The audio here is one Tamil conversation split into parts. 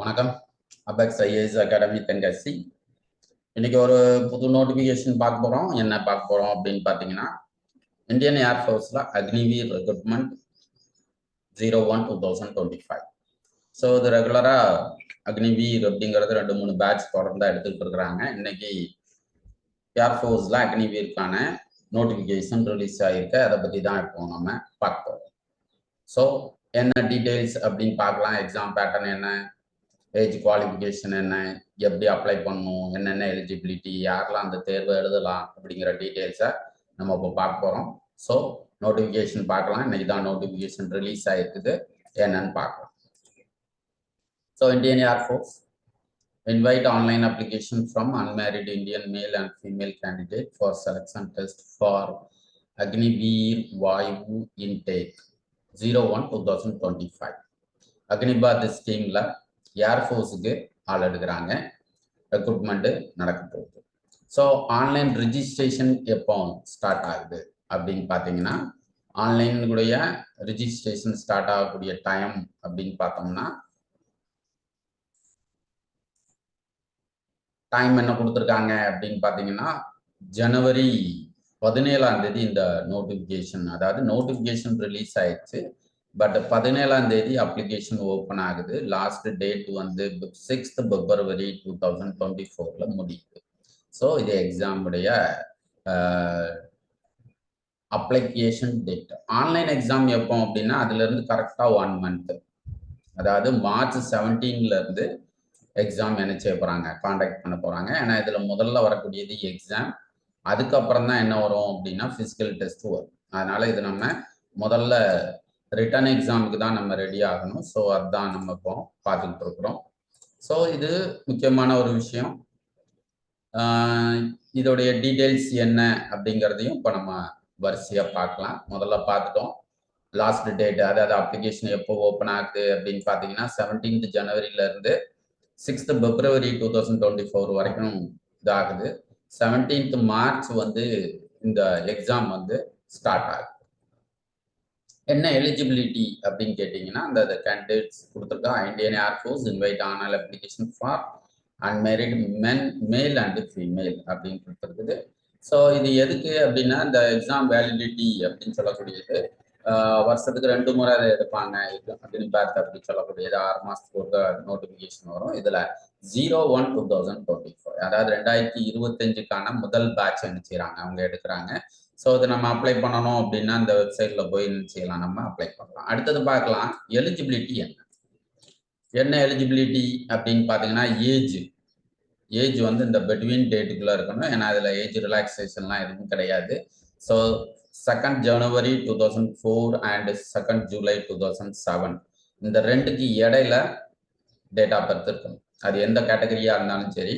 வணக்கம். Apex IAS academy Tenkasi. இன்னைக்கு ஒரு புது நோட்டிஃபிகேஷன் பார்க்க போகிறோம் என்ன பார்க்க போகிறோம் அப்படின்னு பார்த்தீங்கன்னா Indian ஏர்ஃபோர்ஸில் Agniveer recruitment zero one two thousand twenty five so இது ரெகுலராக அக்னிவீர் அப்படிங்கிறது ரெண்டு மூணு பேட்ச் தொடர்ந்து எடுத்துக்கிட்டு இருக்கிறாங்க. இன்னைக்கு ஏர்ஃபோர்ஸில் அக்னிவீருக்கான நோட்டிஃபிகேஷன் ரிலீஸ் ஆகிருக்கு அதை பற்றி தான் இப்போ நம்ம பார்க்க போகிறோம் ஸோ என்ன டீட்டெயில்ஸ் அப்படின்னு பார்க்கலாம். எக்ஸாம் பேட்டர்ன் என்ன? ஏஜ் குவாலிஃபிகேஷன் என்ன எப்படி அப்ளை பண்ணணும் என்னென்ன எலிஜிபிலிட்டி யாரெல்லாம் அந்த தேர்வு எழுதலாம் அப்படிங்கிற டீட்டெயில்ஸை நம்ம இப்போ பார்க்க போகிறோம் ஸோ நோட்டிஃபிகேஷன் பார்க்கலாம். இன்னைக்கு தான் நோட்டிஃபிகேஷன் ரிலீஸ் ஆகிருக்குது என்னன்னு பார்க்கலாம். So Indian air force invite online application from unmarried Indian male and female candidate for selection test for Agniveer Vayu intake 01-2025. Agnipath ஸ்கீமில் ஏர்ஃபோர்ஸுக்கு ஆள் எடுக்கிறாங்க. ரெக்ரூட்மெண்ட்டு நடக்க போகுது. ஸோ ஆன்லைன் ரிஜிஸ்ட்ரேஷன் எப்போ ஸ்டார்ட் ஆகுது அப்படின்னு பார்த்தீங்கன்னா ஆன்லைனுடைய ரிஜிஸ்ட்ரேஷன் ஸ்டார்ட் ஆகக்கூடிய டைம் அப்படின்னு பார்த்தோம்னா டைம் என்ன கொடுத்துருக்காங்க அப்படின்னு பார்த்தீங்கன்னா ஜனவரி பதினேழாம் தேதி இந்த நோட்டிஃபிகேஷன் அதாவது நோட்டிஃபிகேஷன் ரிலீஸ் ஆயிடுச்சு. பட் பதினேழாம் தேதி அப்ளிகேஷன் ஓப்பன் ஆகுது. லாஸ்ட் டேட் வந்து sixth February two thousand twenty ஃபோரில் முடியுது. ஸோ இது எக்ஸாமுடைய அப்ளிகேஷன் டேட் ஆன்லைன் எக்ஸாம் எப்போ அப்படின்னா அதுலேருந்து கரெக்டாக ஒன் மந்த்து அதாவது மார்ச் செவன்டீன்லேருந்து எக்ஸாம் என்ன செய்ய போகிறாங்க காண்டாக்ட் பண்ண போகிறாங்க ஏன்னா இதில் முதல்ல வரக்கூடியது எக்ஸாம் அதுக்கப்புறம் தான் என்ன வரும் அப்படின்னா ஃபிசிக்கல் டெஸ்ட் வரும். அதனால இது நம்ம முதல்ல ரிட்டர்ன் எக்ஸாமுக்கு தான் நம்ம ரெடி ஆகணும். ஸோ அதுதான் நம்ம இப்போ பார்த்துக்கிட்டு இருக்கிறோம். ஸோ இது முக்கியமான ஒரு விஷயம். இதோடைய டீட்டெயில்ஸ் என்ன அப்படிங்கிறதையும் இப்போ நம்ம வரிசையாக பார்க்கலாம். முதல்ல பார்த்துட்டோம். லாஸ்ட் டேட் அதாவது அப்ளிகேஷன் எப்போ ஓப்பன் ஆகுது அப்படின்னு பார்த்தீங்கன்னா seventeenth ஜனவரியிலேருந்து sixth February two thousand twenty four வரைக்கும் இதாகுது. செவன்டீன்த் மார்ச் வந்து இந்த எக்ஸாம் வந்து ஸ்டார்ட் ஆகுது. என்ன எலிஜிபிலிட்டி அப்படின்னு கேட்டிங்கன்னா அந்த கேண்டிடேட்ஸ் கொடுத்துருக்கா Indian air force invite online application for unmarried men male and female அப்படின்னு கொடுத்துருக்குது. ஸோ இது எதுக்கு அப்படின்னா இந்த எக்ஸாம் வேலிடிட்டி அப்படின்னு சொல்லக்கூடியது. வருஷத்துக்கு ரெண்டு முறை அதை எடுப்பாங்க. அப்படின்னு பேத் அப்படி சொல்லக்கூடியது. ஆறு மாதத்துக்கு ஒரு நோட்டிஃபிகேஷன் வரும். இதில் zero one two thousand twenty four அதாவது ரெண்டாயிரத்தி இருபத்தஞ்சுக்கான முதல் பேட்ச் என்ன செய்கிறாங்க அவங்க எடுக்கிறாங்க. ஸோ இது நம்ம அப்ளை பண்ணணும் அப்படின்னா இந்த வெப்சைட்ல போய் செய்யலாம்? நம்ம அப்ளை பண்ணலாம். அடுத்தது பார்க்கலாம் எலிஜிபிலிட்டி என்ன? என்ன எலிஜிபிலிட்டி அப்படின்னு பார்த்தீங்கன்னா ஏஜ் ஏஜ் வந்து இந்த பெட்வீன் டேட்டுக்குள்ள இருக்கணும். ஏன்னா அதில் ஏஜ் ரிலாக்ஸேஷன்லாம் எதுவும் கிடையாது. So second January two thousand four and second July two thousand seven இந்த ரெண்டுக்கு இடையில டேட் ஆஃப் பர்த் இருக்கணும். அது எந்த கேட்டகரியா இருந்தாலும் சரி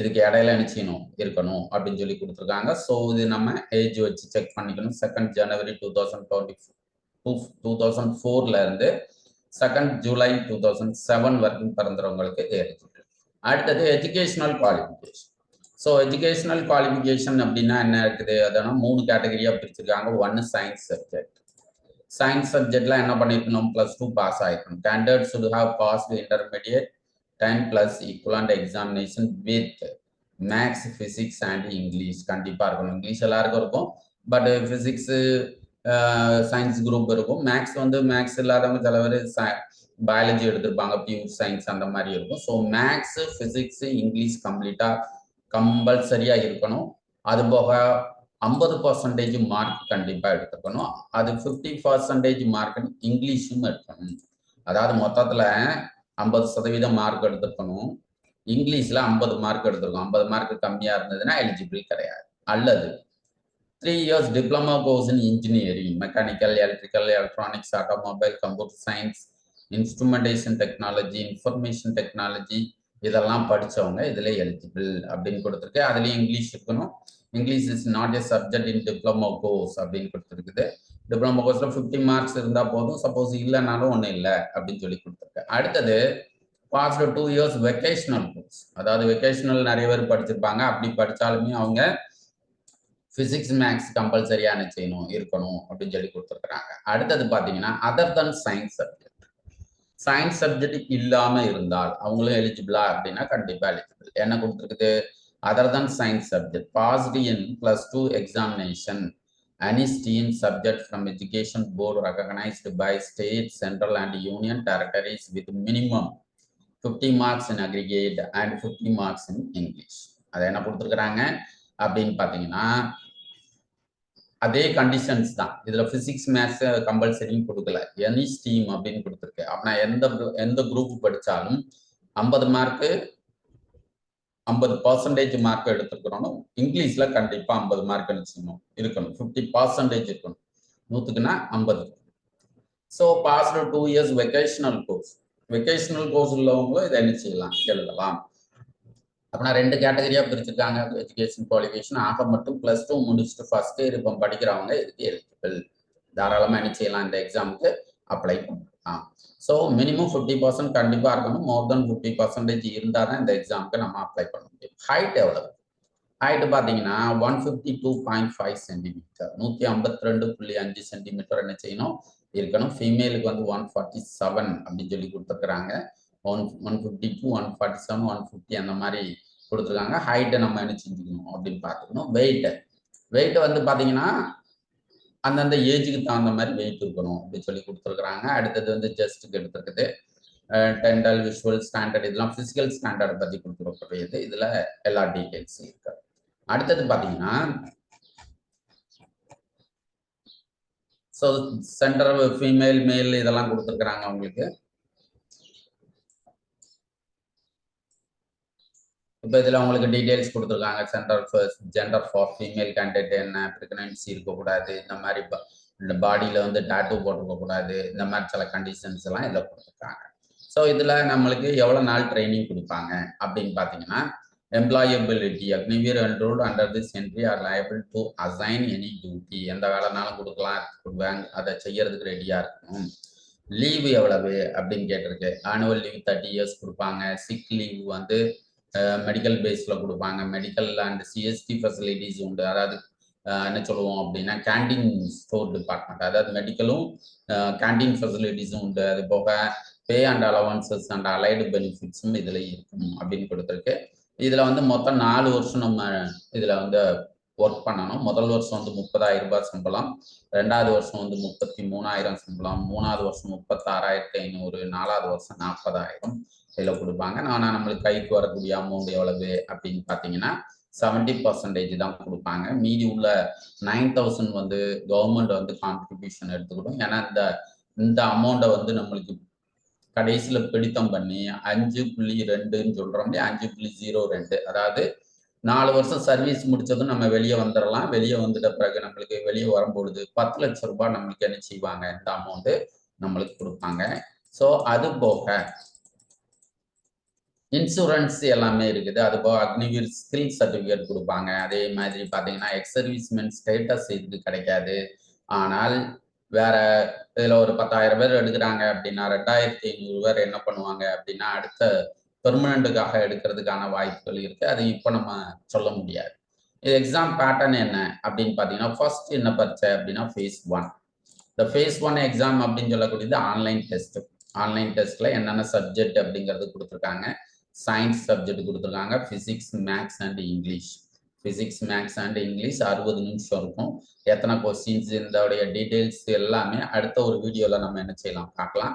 இதுக்கு இடையில நிச்சயணும் இருக்கணும் அப்படின்னு சொல்லி கொடுத்துருக்காங்க. ஸோ இது நம்ம ஏஜ் வச்சு செக் பண்ணிக்கணும். Second January two thousand twenty two two thousand ஃபோர்ல இருந்து second July two thousand seven வரைக்கும் பிறந்தவங்களுக்கு எலிஜிபிள் அடுத்தது educational qualification so educational qualification அப்படின்னா என்ன இருக்குது? அதனால் மூணு கேட்டகரியாக பிரிச்சிருக்காங்க. ஒன்று சயின்ஸ் சப்ஜெக்ட் சயின்ஸ் சப்ஜெக்ட்லாம் என்ன பண்ணிருக்கணும்? Plus two pass ஆகிருக்கணும் candidate should have pass intermediate ten plus equivalent examination with maths physics and English கண்டிப்பாக இருக்கணும். இங்கிலீஷ் எல்லாருக்கும் இருக்கும். பட் ஃபிசிக்ஸு சயின்ஸ் குரூப் இருக்கும். மேக்ஸ் வந்து மேக்ஸ் இல்லாதவங்க சில பேர் பயாலஜி எடுத்திருப்பாங்க. பியூர் சயின்ஸ் அந்த மாதிரி இருக்கும். ஸோ மேக்ஸ் ஃபிசிக்ஸ் இங்கிலீஷ் கம்ப்ளீட்டாக கம்பல்சரியாக இருக்கணும். அது போக ஐம்பது பர்சன்டேஜ் மார்க் கண்டிப்பாக எடுத்துக்கணும். அது ஃபிஃப்டி பர்சன்டேஜ் மார்க் இங்கிலீஷும் எடுக்கணும். அதாவது மொத்தத்தில் ஐம்பது சதவீதம் மார்க் எடுத்துக்கணும். இங்கிலீஷில் ஐம்பது மார்க் எடுத்துருக்கோம். ஐம்பது மார்க் கம்மியாக இருந்ததுன்னா எலிஜிபிள் கிடையாது. அல்லது three years diploma course in engineering mechanical electrical electronics automobile computer science instrumentation technology information technology இதெல்லாம் படித்தவங்க இதில் எலிஜிபிள் அப்படின்னு கொடுத்துருக்கு. அதுலேயும் இங்கிலீஷ் இருக்கணும். English is not a subject in diploma course அப்படின்னு கொடுத்துருக்குது. டிப்ளமோ கோர்ஸில் ஃபிஃப்டி மார்க்ஸ் இருந்தால் போதும். சப்போஸ் இல்லைனாலும் ஒன்றும் இல்லை அப்படின்னு சொல்லி கொடுத்துருக்கேன் அடுத்தது passed two years vocational course அதாவது வெக்கேஷனல் நிறைய பேர் படிச்சிருப்பாங்க. அப்படி படித்தாலுமே அவங்க ஃபிசிக்ஸ் மேக்ஸ் கம்பல்சரியான செய்யணும் இருக்கணும் அப்படின்னு சொல்லி கொடுத்துருக்குறாங்க. அடுத்தது பார்த்தீங்கன்னா other than science subject science subject இல்லாமல் இருந்தால் அவங்களும் எலிஜிபிளா அப்படின்னா கண்டிப்பாக எலிஜிபிள் என்ன கொடுத்துருக்குது? Other than science subject passed in plus two examination any STEAM subject from education board recognized by state, central and union territories with minimum 50 marks in aggregate and 50 marks in English. அதை என்ன கொடுத்துருக்குறாங்க அப்படின்னு பார்த்தீங்கன்னா அதே கண்டிஷன்ஸ் தான் இதுல பிசிக்ஸ் மேத்ஸ் கம்பல்சரியும் கொடுக்கல எனி ஸ்டீம் அப்படின்னு கொடுத்துருக்கு அப்படின்னா எந்த எந்த குரூப் படிச்சாலும் ஐம்பது மார்க்கு ஐம்பது பர்சன்டேஜ் மார்க் எடுத்துக்கிறோம் இங்கிலீஷ்ல கண்டிப்பாக ஐம்பது மார்க் எடுத்துக்கணும் இருக்கணும். ஃபிஃப்டி பர்சன்டேஜ் இருக்கணும். நூற்றுக்குன்னா ஐம்பது. So passed two years vocational course vocational course உள்ளவங்களும் இதை என்ன செய்யலாம்? எழுதலாம். அப்படின்னா ரெண்டு கேட்டகரியா பிரிச்சிருக்காங்க. எஜுகேஷன் குவாலிஃபிகேஷன் ஆக மட்டும் ப்ளஸ் டூ முடிச்சுட்டு ஃபர்ஸ்ட் இயர் இப்போ படிக்கிறவங்க இதுக்கு எலிஜிபிள் தாராளமாக என்ன செய்யலாம்? இந்த எக்ஸாமுக்கு அப்ளை பண்ணலாம். ஸோ மினிமம் ஃபிஃப்டி பர்சன்ட் கண்டிப்பாக இருக்கணும். மோர் தென் ஃபிஃப்டி பர்சன்டேஜ் இருந்தால் தான் இந்த எக்ஸாமுக்கு நம்ம அப்ளை பண்ண முடியும். ஹைட் எவ்வளவு? ஹைட்டு பார்த்தீங்கன்னா one fifty two point five centimetre நூற்றி ஐம்பத்தி ரெண்டு புள்ளி அஞ்சு சென்டிமீட்டர் என்ன செய்யணும்? இருக்கணும். ஃபீமேலுக்கு வந்து ஒன் ஃபார்ட்டி செவன் அப்படின்னு சொல்லி கொடுத்துருக்குறாங்க. One one fifty two one forty seven one fifty அந்த மாதிரி கொடுத்துருக்காங்க. ஹைட்டை நம்ம என்ன செஞ்சுக்கணும் அப்படின்னு பார்த்துக்கணும். வெயிட்டு வெயிட்டை வந்து பார்த்தீங்கன்னா அந்தந்த ஏஜுக்கு தகுந்த மாதிரி வெயிட் இருக்கணும். அப்படின்னு சொல்லி கொடுத்துருக்குறாங்க. அடுத்தது வந்து ஜஸ்ட்டுக்கு எடுத்துருக்குது. டென்டல் விஷுவல் ஸ்டாண்டர்ட் இதெல்லாம் ஃபிசிக்கல் ஸ்டாண்டர்ட் பற்றி கொடுத்துருக்கக்கூடியது. இதில் எல்லா டீட்டெயில்ஸும் இருக்கு. அடுத்தது பார்த்தீங்கன்னா ஸோ சென்டர் ஃபீமேல் மேல் இதெல்லாம் கொடுத்துருக்குறாங்க அவங்களுக்கு. இப்போ இதில் உங்களுக்கு டீட்டெயில்ஸ் கொடுத்துருக்காங்க. Centre gender for female candidate என்ன ப்ரெக்னன்சி இருக்கக்கூடாது இந்த மாதிரி இந்த பாடியில் வந்து டாட்டூ போட்டிருக்கக்கூடாது இந்த மாதிரி சில கண்டிஷன்ஸ் எல்லாம் இதில் கொடுத்துருக்காங்க. ஸோ இதில் நம்மளுக்கு எவ்வளோ நாள் ட்ரைனிங் கொடுப்பாங்க அப்படின்னு பார்த்தீங்கன்னா employability Agniveer enrolled under this entry are liable to assign any duty எந்த வேலைனாலும் கொடுக்கலாம் கொடுப்பாங்க அதை செய்யறதுக்கு ரெடியாக இருக்கணும். லீவு எவ்வளவு அப்படின்னு கேட்டிருக்கு. ஆனுவல் லீவ் தேர்ட்டி இயர்ஸ் கொடுப்பாங்க. சிக் லீவ் வந்து மெடிக்கல் பேஸில் கொடுப்பாங்க. மெடிக்கல் அண்ட் சிஎஸ்டி ஃபெசிலிட்டிஸ் உண்டு. அதாவது என்ன சொல்லுவோம் அப்படின்னா கேண்டீன் ஸ்டோர் டிபார்ட்மெண்ட் அதாவது மெடிக்கலும் கேண்டீன் ஃபெசிலிட்டிஸும் உண்டு. அது போக pay and allowances and allied பெனிஃபிட்ஸும் இதில் இருக்கும் அப்படின்னு கொடுத்துருக்கு. இதில் வந்து மொத்தம் நாலு வருஷம் நம்ம இதில் வந்து ஒர்க் பண்ணணும். முதல் வருஷம் வந்து முப்பதாயிரம் ரூபாய் சம்பளம். ரெண்டாவது வருஷம் வந்து முப்பத்தி மூணாயிரம் சம்பளம். மூணாவது வருஷம் முப்பத்தாறாயிரத்தி ஐநூறு. நாலாவது வருஷம் நாற்பதாயிரம் இதில் கொடுப்பாங்க. ஆனால் நம்மளுக்கு கைக்கு வரக்கூடிய அமௌண்ட் எவ்வளவு அப்படின்னு பார்த்தீங்கன்னா செவன்டி பர்சன்டேஜ் தான் கொடுப்பாங்க. மீதி உள்ள நைன் தௌசண்ட் வந்து கவர்மெண்ட் வந்து கான்ட்ரிபியூஷன் எடுத்துக்கிடும். ஏன்னா இந்த இந்த அமௌண்ட்டை வந்து நம்மளுக்கு கடைசியில் பிடித்தம் பண்ணி அஞ்சு புள்ளி ரெண்டுன்னு சொல்கிறோம் அஞ்சு புள்ளி ஜீரோ ரெண்டு. அதாவது நாலு வருஷம் சர்வீஸ் முடிச்சதும் நம்ம வெளியே வந்துடலாம் வெளியே வந்துட்ட பிறகு நம்மளுக்கு வெளியே வரும்பொழுது பத்து லட்சம் ரூபாய் நம்மளுக்கு என்ன செய்வாங்க? இந்த அமௌண்ட்டு நம்மளுக்கு கொடுப்பாங்க. ஸோ அது போக இன்சூரன்ஸ் எல்லாமே இருக்குது. அது போக அக்னிவீர் ஸ்கில் சர்டிஃபிகேட் கொடுப்பாங்க. அதே மாதிரி பார்த்தீங்கன்னா எக்ஸ் சர்வீஸ்மென் ஸ்டேட்டஸ் இதுக்கு கிடைக்காது. ஆனால் வேற இதில் ஒரு பத்தாயிரம் பேர் எடுக்கிறாங்க அப்படின்னா ரெண்டாயிரத்தி ஐநூறு பேர் என்ன பண்ணுவாங்க அப்படின்னா அடுத்த பெர்மனண்ட்டுக்காக எடுக்கிறதுக்கான வாய்ப்புகள் இருக்குது அது இப்போ நம்ம சொல்ல முடியாது. இது எக்ஸாம் பேட்டர்ன் என்ன அப்படின்னு பார்த்தீங்கன்னா ஃபர்ஸ்ட் என்ன பரிச்சை அப்படின்னா ஃபேஸ் ஒன் இந்த ஃபேஸ் ஒன் எக்ஸாம் அப்படின்னு சொல்லக்கூடியது ஆன்லைன் டெஸ்ட்டு ஆன்லைன் டெஸ்ட்டில் என்னென்ன சப்ஜெக்ட் அப்படிங்கிறது கொடுத்துருக்காங்க. சயின்ஸ் சப்ஜெக்ட் கொடுத்துருக்காங்க. Physics maths and English physics maths and English அறுபது நிமிஷம் இருக்கும். எத்தனை கொஸ்டின்ஸ் இதோடைய டீட்டெயில்ஸ் எல்லாமே அடுத்த ஒரு வீடியோவில் நம்ம என்ன செய்யலாம் பார்க்கலாம்.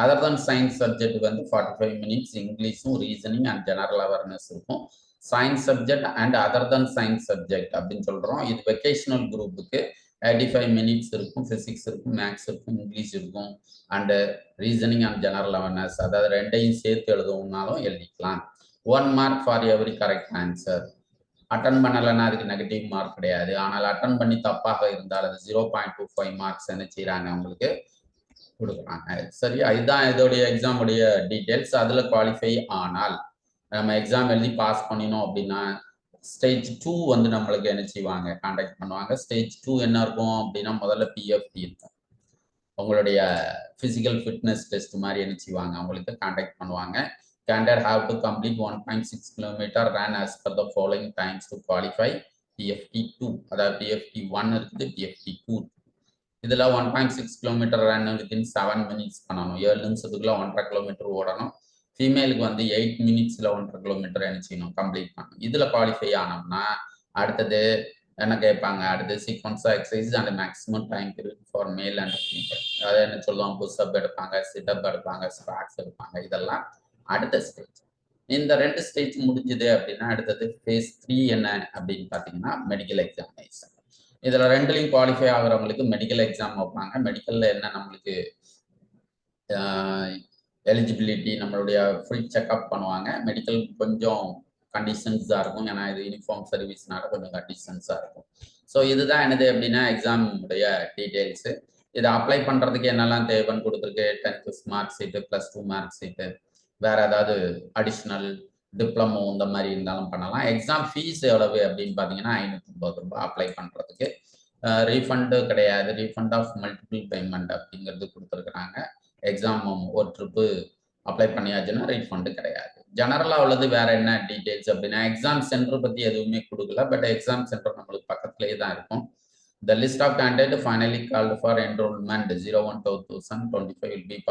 அதர் தன் சயின்ஸ் சப்ஜெக்ட் வந்து ஃபார்ட்டி ஃபைவ் மினிட்ஸ் இங்கிலீஷும் ரீசனிங் அண்ட் ஜெனரல் அவேர்னஸ் இருக்கும். Science subject and other than science subject அப்படின்னு சொல்கிறோம் இது வெக்கேஷனல் குரூப்புக்கு எயிட்டி ஃபைவ் மினிட்ஸ் இருக்கும் ஃபிசிக்ஸ் இருக்கும் மேக்ஸ் இருக்கும் இங்கிலீஷ் இருக்கும். And reasoning and general awareness அதாவது ரெண்டையும் சேர்த்து எழுதணும்னாலும் எழுதிக்கலாம். One mark for every correct answer attend பண்ணலைன்னா அதுக்கு நெகட்டிவ் மார்க் கிடையாது. ஆனால் அட்டன் பண்ணி தப்பாக இருந்தால் அது zero point two five marks என்ன செய்கிறாங்க உங்களுக்கு கொடுக்குறாங்க. சரியா இதுதான் இதோடைய எக்ஸாமுடைய டீட்டெயில்ஸ் அதில் குவாலிஃபை ஆனால் நம்ம எக்ஸாம் எழுதி பாஸ் பண்ணினோம் அப்படின்னா ஸ்டேஜ் டூ வந்து நம்மளுக்கு என்ன செய்வாங்க? காண்டாக்ட் பண்ணுவாங்க. ஸ்டேஜ் டூ என்ன இருக்கும் அப்படின்னா முதல்ல பிஎஃப்டி இருக்கும். உங்களுடைய ஃபிசிக்கல் ஃபிட்னஸ் டெஸ்ட் மாதிரி என்ன செய்வாங்க? அவங்களுக்கு காண்டாக்ட் பண்ணுவாங்க. Candidate have to complete one point six kilometre run as per the following times to qualify PFT two அதாவது பிஎஃப்டி ஒன் இருக்குது பிஎஃப்டி டூ இதில் one point six kilometre run within seven minutes பண்ணணும். ஏழு நிமிஷத்துக்குள்ள ஒன்றரை கிலோமீட்டர் ஓடணும். ஃபீமேலுக்கு வந்து எயிட் மினிட்ஸில் ஒன்றரை கிலோமீட்டர் என்ன செய்யணும். கம்ப்ளீட் பண்ணணும். இதில் குவாலிஃபை ஆனோம்னா அடுத்தது என்ன கேட்பாங்க? அடுத்து sequence exercise and maximum time period for male and female அதை என்ன சொல்லுவாங்க? புஷ்அப் எடுப்பாங்க சிட்டப் எடுப்பாங்க ஸ்பாக்ஸ் எடுப்பாங்க. இதெல்லாம் அடுத்த ஸ்டேஜ் இந்த ரெண்டு ஸ்டேஜ் முடிஞ்சது அப்படின்னா அடுத்தது ஃபேஸ் த்ரீ என்ன அப்படின்னு பார்த்தீங்கன்னா மெடிக்கல் எக்ஸாமினேஷன் இதுல ரெண்டுலையும் குவாலிஃபை ஆகுறவங்களுக்கு மெடிக்கல் எக்ஸாம் வைப்பாங்க. மெடிக்கல்ல என்ன நம்மளுக்கு எலிஜிபிலிட்டி நம்மளுடைய ஃபுல் செக்அப் பண்ணுவாங்க. மெடிக்கல் கொஞ்சம் கண்டிஷன்ஸாக இருக்கும். ஏன்னா இது யூனிஃபார்ம் சர்வீஸ்னால கொஞ்சம் கண்டிஷன்ஸாக இருக்கும். ஸோ இதுதான் என்னது அப்படின்னா எக்ஸாம் உடைய டீட்டெயில்ஸு இதை அப்ளை பண்ணுறதுக்கு என்னெல்லாம் தேவைன்னு கொடுத்துருக்கு? Tenth mark sheet plus two mark sheet வேற ஏதாவது அடிஷ்னல் டிப்ளமோ இந்த மாதிரி இருந்தாலும் பண்ணலாம். எக்ஸாம் ஃபீஸ் எவ்வளவு அப்படின்னு பார்த்தீங்கன்னா ஐநூற்றி ரூபாய் அப்ளை பண்ணுறதுக்கு ரீஃபண்டு கிடையாது. ரீஃபண்ட் ஆஃப் மல்டிபிள் பேமெண்ட் அப்படிங்கிறது கொடுத்துருக்குறாங்க. எக்ஸாம் ஒரு ட்ரிப்பு அப்ளை பண்ணியாச்சுன்னா ரீஃபண்டு கிடையாது. ஜெனரலாக உள்ளது வேற என்ன டீட்டெயில்ஸ் அப்படின்னா எக்ஸாம் சென்டர் பற்றி எதுவுமே கொடுக்கல. பட் எக்ஸாம் சென்டர் நம்மளுக்கு பக்கத்துலேயே தான் இருக்கும். The list of candidate finally called for enrolment zero one two thousand twenty five will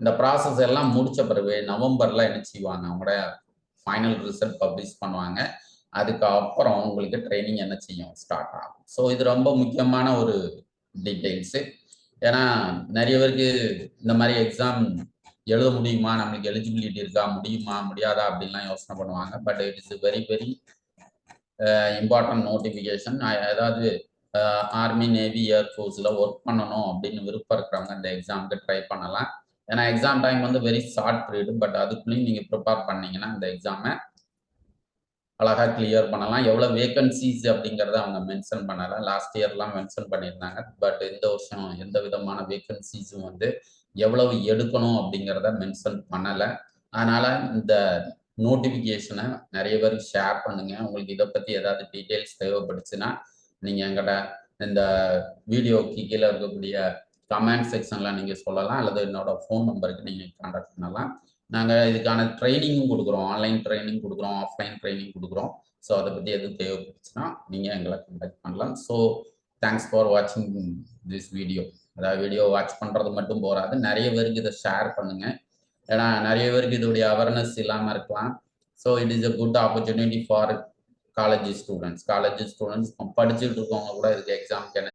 இந்த ப்ராசஸ் எல்லாம் முடிச்ச பிறகு நவம்பர்ல என்ன செய்வாங்க? அவங்களோட ஃபைனல் ரிசல்ட் பப்ளிஷ் பண்ணுவாங்க. அதுக்கப்புறம் உங்களுக்கு ட்ரைனிங் என்ன செய்யும்? ஸ்டார்ட் ஆகும். ஸோ இது ரொம்ப முக்கியமான ஒரு டீட்டெயில்ஸு ஏன்னா நிறைய பேருக்கு இந்த மாதிரி எக்ஸாம் எழுத முடியுமா? நம்மளுக்கு எலிஜிபிலிட்டி இருக்கா? முடியுமா? முடியாதா? அப்படின்லாம் யோசனை பண்ணுவாங்க. But it is very very important notification அதாவது ஆர்மி நேவி ஏர்ஃபோர்ஸில் ஒர்க் பண்ணணும் அப்படின்னு விருப்பம் இருக்கிறவங்க இந்த எக்ஸாமுக்கு ட்ரை பண்ணலாம். ஏன்னா எக்ஸாம் டைம் வந்து வெரி ஷார்ட் பீரியடு பட் அதுக்குள்ளேயும் நீங்கள் ப்ரிப்பேர் பண்ணீங்கன்னா இந்த எக்ஸாமை அழகாக கிளியர் பண்ணலாம். எவ்வளோ வேகன்சிஸ் அப்படிங்கிறத அவங்க மென்ஷன் பண்ணலை. லாஸ்ட் இயர்லாம் மென்ஷன் பண்ணியிருந்தாங்க. பட் இந்த வருஷம் எந்த விதமான வேகன்சிஸும் வந்து எவ்வளவு எடுக்கணும் அப்படிங்கிறத மென்ஷன் பண்ணலை. அதனால் இந்த நோட்டிஃபிகேஷனை நிறைய பேருக்கு ஷேர் பண்ணுங்க. உங்களுக்கு இதை பற்றி ஏதாவது டீட்டெயில்ஸ் தேவைப்படுச்சுன்னா நீங்கள் எங்கிட்ட இந்த வீடியோக்கு கீழே இருக்கக்கூடிய கமெண்ட் செக்ஷனில் நீங்கள் சொல்லலாம் அல்லது என்னோட ஃபோன் நம்பருக்கு நீங்கள் கான்டாக்ட் பண்ணலாம். நாங்கள் இதுக்கான ட்ரைனிங்கும் கொடுக்குறோம். ஆன்லைன் ட்ரைனிங் கொடுக்குறோம் ஆஃப்லைன் ட்ரைனிங் கொடுக்குறோம். ஸோ அதை பற்றி எதுவும் தேவைப்பட்டுச்சுன்னா நீங்கள் எங்களை கான்டாக்ட் பண்ணலாம். ஸோ தேங்க்ஸ் ஃபார் வாட்சிங் திஸ் வீடியோ அதாவது வீடியோ வாட்ச் பண்ணுறது மட்டும் போகாது நிறைய பேருக்கு இதை ஷேர் பண்ணுங்கள் ஏன்னா நிறைய பேருக்கு இதோடைய அவேர்னஸ் இல்லாமல் இருக்கலாம். So it is a good opportunity for college students college students படிச்சுட்டு இருக்கவங்க கூட இதுக்கு எக்ஸாம்க்கு என்ன